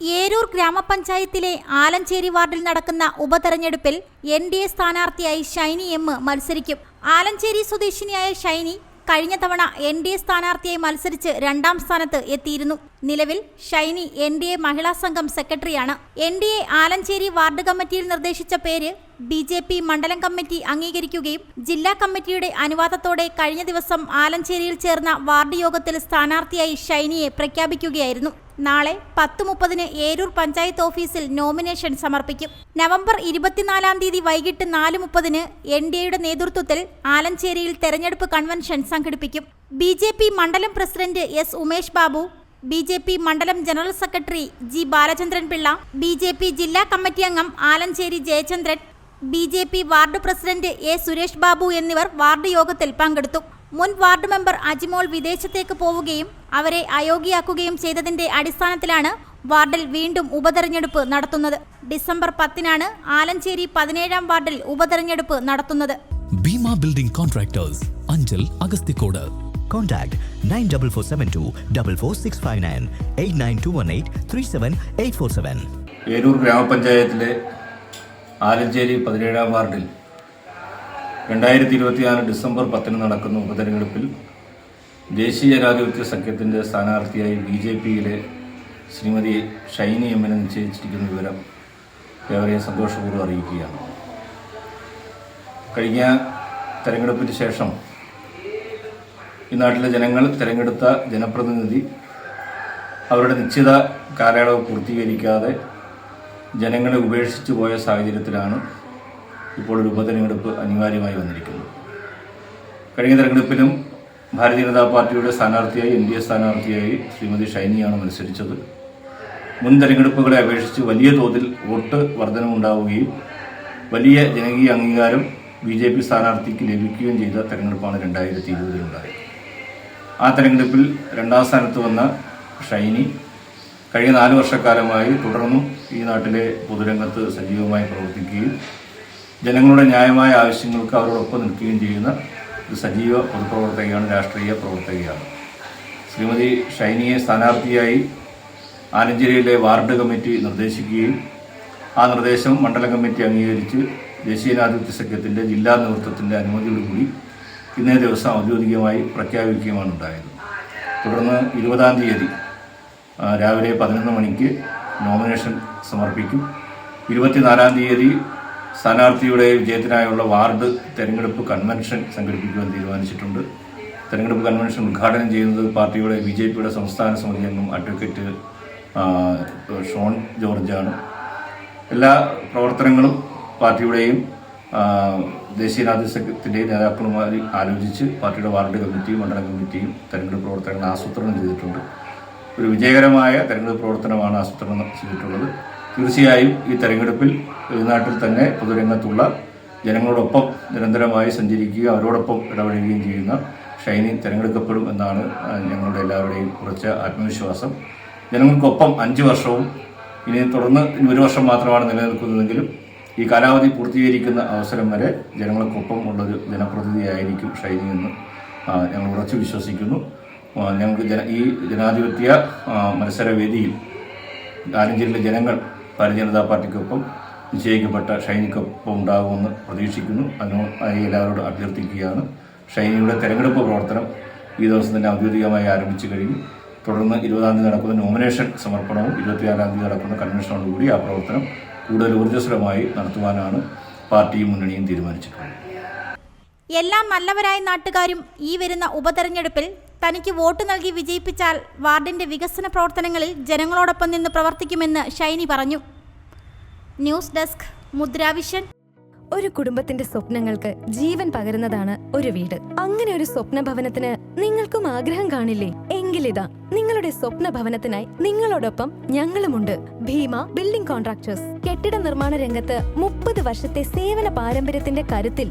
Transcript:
ഏരൂർ ഗ്രാമപഞ്ചായത്തിലെ ആലഞ്ചേരി വാർഡിൽ നടക്കുന്ന ഉപതെരഞ്ഞെടുപ്പിൽ എൻ ഡി എ സ്ഥാനാർത്ഥിയായി ഷൈനി എം മത്സരിക്കും. ആലഞ്ചേരി സ്വദേശിനിയായ ഷൈനി കഴിഞ്ഞ തവണ എൻ ഡി എ സ്ഥാനാർത്ഥിയായി മത്സരിച്ച് രണ്ടാം സ്ഥാനത്ത് എത്തിയിരുന്നു. നിലവിൽ Shiny N D A Mahila Sangham സെക്രട്ടറിയാണ്. N D A Alancherry ward കമ്മിറ്റിയിൽ നിർദ്ദേശിച്ച പേര് ബി ജെ പി മണ്ഡലം കമ്മിറ്റി അംഗീകരിക്കുകയും ജില്ലാ കമ്മിറ്റിയുടെ അനുവാദത്തോടെ കഴിഞ്ഞ ദിവസം ആലഞ്ചേരിയിൽ ചേർന്ന വാർഡ് യോഗത്തിൽ സ്ഥാനാർത്ഥിയായി ഷൈനിയെ പ്രഖ്യാപിക്കുകയായിരുന്നു. നാളെ പത്ത് മുപ്പതിന് ഏരൂർ പഞ്ചായത്ത് ഓഫീസിൽ നോമിനേഷൻ സമർപ്പിക്കും. നവംബർ ഇരുപത്തിനാലാം തീയതി വൈകിട്ട് നാല് മുപ്പതിന് എൻ ഡി എയുടെ നേതൃത്വത്തിൽ ആലഞ്ചേരിയിൽ തെരഞ്ഞെടുപ്പ് കൺവെൻഷൻ സംഘടിപ്പിക്കും. ബി ജെ പി മണ്ഡലം president S Umesh Babu B J P മണ്ഡലം general secretary G Balachandran Pillai B J P ജില്ലാ കമ്മിറ്റി അംഗം Alancherry Jayachandran B J P ward president A Suresh Babu എന്നിവർ ward യോഗത്തിൽ പങ്കെടുത്തു. മുൻ ward member Ajimol വിദേശത്തേക്ക് പോവുകയും അവരെ അയോഗ്യയാക്കുകയും ചെയ്തതിന്റെ അടിസ്ഥാനത്തിലാണ് വാർഡിൽ വീണ്ടും ഉപതെരഞ്ഞെടുപ്പ് നടത്തുന്നത്. ഡിസംബർ പത്തിനാണ് ആലഞ്ചേരി പതിനേഴാം വാർഡിൽ ഉപതെരഞ്ഞെടുപ്പ് നടത്തുന്നത്. Bhima building contractors Anchal Agasthikode. Contact 94472 44659 89218 37847. Eroor ഗ്രാമപഞ്ചായത്തിലെ ആലഞ്ചേരി പതിനേഴാം വാർഡിൽ രണ്ടായിരത്തി ഇരുപത്തിനാല് ഡിസംബർ പത്തിന് നടക്കുന്ന ഉപതെരഞ്ഞെടുപ്പിൽ ദേശീയ ജനാധിപത്യ സഖ്യത്തിന്റെ സ്ഥാനാർത്ഥിയായി ബി ജെ പിയിലെ ശ്രീമതി ഷൈനി എമ്മിനെ നിശ്ചയിച്ചിരിക്കുന്ന വിവരം ഏവരെയും സന്തോഷപൂർവം അറിയിക്കുകയാണ്. കഴിഞ്ഞ തെരഞ്ഞെടുപ്പിന് ശേഷം ഈ നാട്ടിലെ ജനങ്ങൾ തിരഞ്ഞെടുത്ത ജനപ്രതിനിധി അവരുടെ നിശ്ചിത കാലയളവ് പൂർത്തീകരിക്കാതെ ജനങ്ങളെ ഉപേക്ഷിച്ചു പോയ സാഹചര്യത്തിലാണ് ഇപ്പോൾ ഒരു ഉപതെരഞ്ഞെടുപ്പ് അനിവാര്യമായി വന്നിരിക്കുന്നത്. കഴിഞ്ഞ തെരഞ്ഞെടുപ്പിലും ഭാരതീയ ജനതാ പാർട്ടിയുടെ സ്ഥാനാർത്ഥിയായി എൻ ഡി എ സ്ഥാനാർത്ഥിയായി ശ്രീമതി ഷൈനിയാണ് മത്സരിച്ചത്. മുൻ തെരഞ്ഞെടുപ്പുകളെ അപേക്ഷിച്ച് വലിയ തോതിൽ വോട്ട് വർധനമുണ്ടാവുകയും വലിയ ജനകീയ അംഗീകാരം ബി ജെ പി സ്ഥാനാർത്ഥിക്ക് ലഭിക്കുകയും ചെയ്ത തെരഞ്ഞെടുപ്പാണ് രണ്ടായിരത്തി ഇരുപതിലുണ്ടായത് ആ തെരഞ്ഞെടുപ്പിൽ രണ്ടാം സ്ഥാനത്ത് വന്ന ഷൈനി കഴിഞ്ഞ നാല് വർഷക്കാലമായി തുടർന്നും ഈ നാട്ടിലെ പൊതുരംഗത്ത് സജീവമായി പ്രവർത്തിക്കുകയും ജനങ്ങളുടെ ന്യായമായ ആവശ്യങ്ങൾക്ക് അവരോടൊപ്പം നിൽക്കുകയും ചെയ്യുന്ന ഒരു സജീവ പൊതുപ്രവർത്തകയാണ് രാഷ്ട്രീയ പ്രവർത്തകയാണ്. ശ്രീമതി ഷൈനിയെ സ്ഥാനാർത്ഥിയായി ആലഞ്ചേരിയിലെ വാർഡ് കമ്മിറ്റി നിർദ്ദേശിക്കുകയും ആ നിർദ്ദേശം മണ്ഡലം കമ്മിറ്റി അംഗീകരിച്ച് ദേശീയ ജനാധിപത്യ സഖ്യത്തിന്റെ ജില്ലാ നേതൃത്വത്തിന്റെ അനുമതിയോടുകൂടി ഇന്നേ ദിവസം ഔദ്യോഗികമായി പ്രഖ്യാപിക്കുകയുമാണ് ഉണ്ടായത്. തുടർന്ന് ഇരുപതാം തീയതി രാവിലെ പതിനൊന്ന് മണിക്ക് നോമിനേഷൻ സമർപ്പിക്കും. ഇരുപത്തിനാലാം തീയതി സ്ഥാനാർത്ഥിയുടെ വിജയത്തിനായുള്ള വാർഡ് തെരഞ്ഞെടുപ്പ് കൺവെൻഷൻ സംഘടിപ്പിക്കുവാൻ തീരുമാനിച്ചിട്ടുണ്ട്. തെരഞ്ഞെടുപ്പ് കൺവെൻഷൻ ഉദ്ഘാടനം ചെയ്യുന്നത് പാർട്ടിയുടെ ബി ജെ പിയുടെ സംസ്ഥാന സമിതി അംഗം അഡ്വക്കേറ്റ് ഷോൺ ജോർജാണ്. എല്ലാ പ്രവർത്തനങ്ങളും പാർട്ടിയുടെയും ദേശീയ രാജ്യസഖ്യത്തിന്റെ നേതാക്കളുമായി ആലോചിച്ച് പാർട്ടിയുടെ വാർഡ് കമ്മിറ്റിയും മണ്ഡല കമ്മിറ്റിയും തെരഞ്ഞെടുപ്പ് പ്രവർത്തനങ്ങൾ ആസൂത്രണം ചെയ്തിട്ടുണ്ട്. ഒരു വിജയകരമായ തെരഞ്ഞെടുപ്പ് പ്രവർത്തനമാണ് ആസൂത്രണം ചെയ്തിട്ടുള്ളത്. തീർച്ചയായും ഈ തെരഞ്ഞെടുപ്പിൽ നാട്ടിൽ തന്നെ പൊതുരംഗത്തുള്ള ജനങ്ങളോടൊപ്പം നിരന്തരമായി സഞ്ചരിക്കുകയും അവരോടൊപ്പം ഇടപഴകുകയും ചെയ്യുന്ന ഷൈനി തിരഞ്ഞെടുക്കപ്പെടും എന്നാണ് ഞങ്ങളുടെ എല്ലാവരുടെയും കുറച്ച് ആത്മവിശ്വാസം. ജനങ്ങൾക്കൊപ്പം അഞ്ച് വർഷവും ഇനി തുടർന്ന് ഒരു വർഷം മാത്രമാണ് നിലനിൽക്കുന്നതെങ്കിലും ഈ കാലാവധി പൂർത്തീകരിക്കുന്ന അവസരം വരെ ജനങ്ങൾക്കൊപ്പം ഉള്ളൊരു ജനപ്രതിനിധിയായിരിക്കും ഷൈനി എന്ന് ഞങ്ങൾ ഉറച്ചു വിശ്വസിക്കുന്നു. ഞങ്ങൾക്ക് ജന ഈ ജനാധിപത്യ മത്സരവേദിയിൽ ആലഞ്ചേരിയിലെ ജനങ്ങൾ ഭാരതീയ ജനതാ പാർട്ടിക്കൊപ്പം നിശ്ചയിക്കപ്പെട്ട ഷൈനിക്കൊപ്പം ഉണ്ടാകുമെന്ന് പ്രതീക്ഷിക്കുന്നു. അതിനായി എല്ലാവരോടും അഭ്യർത്ഥിക്കുകയാണ്. ഷൈനിയുടെ തെരഞ്ഞെടുപ്പ് പ്രവർത്തനം ഈ ദിവസം തന്നെ ഔദ്യോഗികമായി ആരംഭിച്ചു കഴിഞ്ഞു. തുടർന്ന് ഇരുപതാം തീയതി നടക്കുന്ന നോമിനേഷൻ സമർപ്പണവും ഇരുപത്തിയാറാം തീയതി നടക്കുന്ന കൺവെൻഷനോടുകൂടി ആ പ്രവർത്തനം കൂടുതൽ ഊർജസ്വലമായി നടത്തുവാനാണ് പാർട്ടിയും മുന്നണിയും തീരുമാനിച്ചിട്ടുള്ളത്. എല്ലാ നല്ലവരായ നാട്ടുകാരും ഈ വരുന്ന ഉപതെരഞ്ഞെടുപ്പിൽ തനിക്ക് വോട്ട് നൽകി വിജയിപ്പിച്ചാൽ വാർഡിന്റെ വികസന പ്രവർത്തനങ്ങളിൽ ജനങ്ങളോടൊപ്പം നിന്ന് പ്രവർത്തിക്കുമെന്ന് ഷൈനി പറഞ്ഞു. News desk Mudra Vision. ഒരു കുടുംബത്തിന്റെ സ്വപ്നങ്ങൾക്ക് ജീവൻ പകരുന്നതാണ് ഒരു വീട്. അങ്ങനെ ഒരു സ്വപ്ന ഭവനത്തിന് നിങ്ങൾക്കും ആഗ്രഹം കാണില്ലേ? എങ്കിലിതാ നിങ്ങളുടെ സ്വപ്ന ഭവനത്തിനായി നിങ്ങളോടൊപ്പം ഞങ്ങളുമുണ്ട്. Bhima building contractors. കെട്ടിട നിർമ്മാണ രംഗത്ത് മുപ്പത് വർഷത്തെ സേവന പാരമ്പര്യത്തിന്റെ കരുത്തിൽ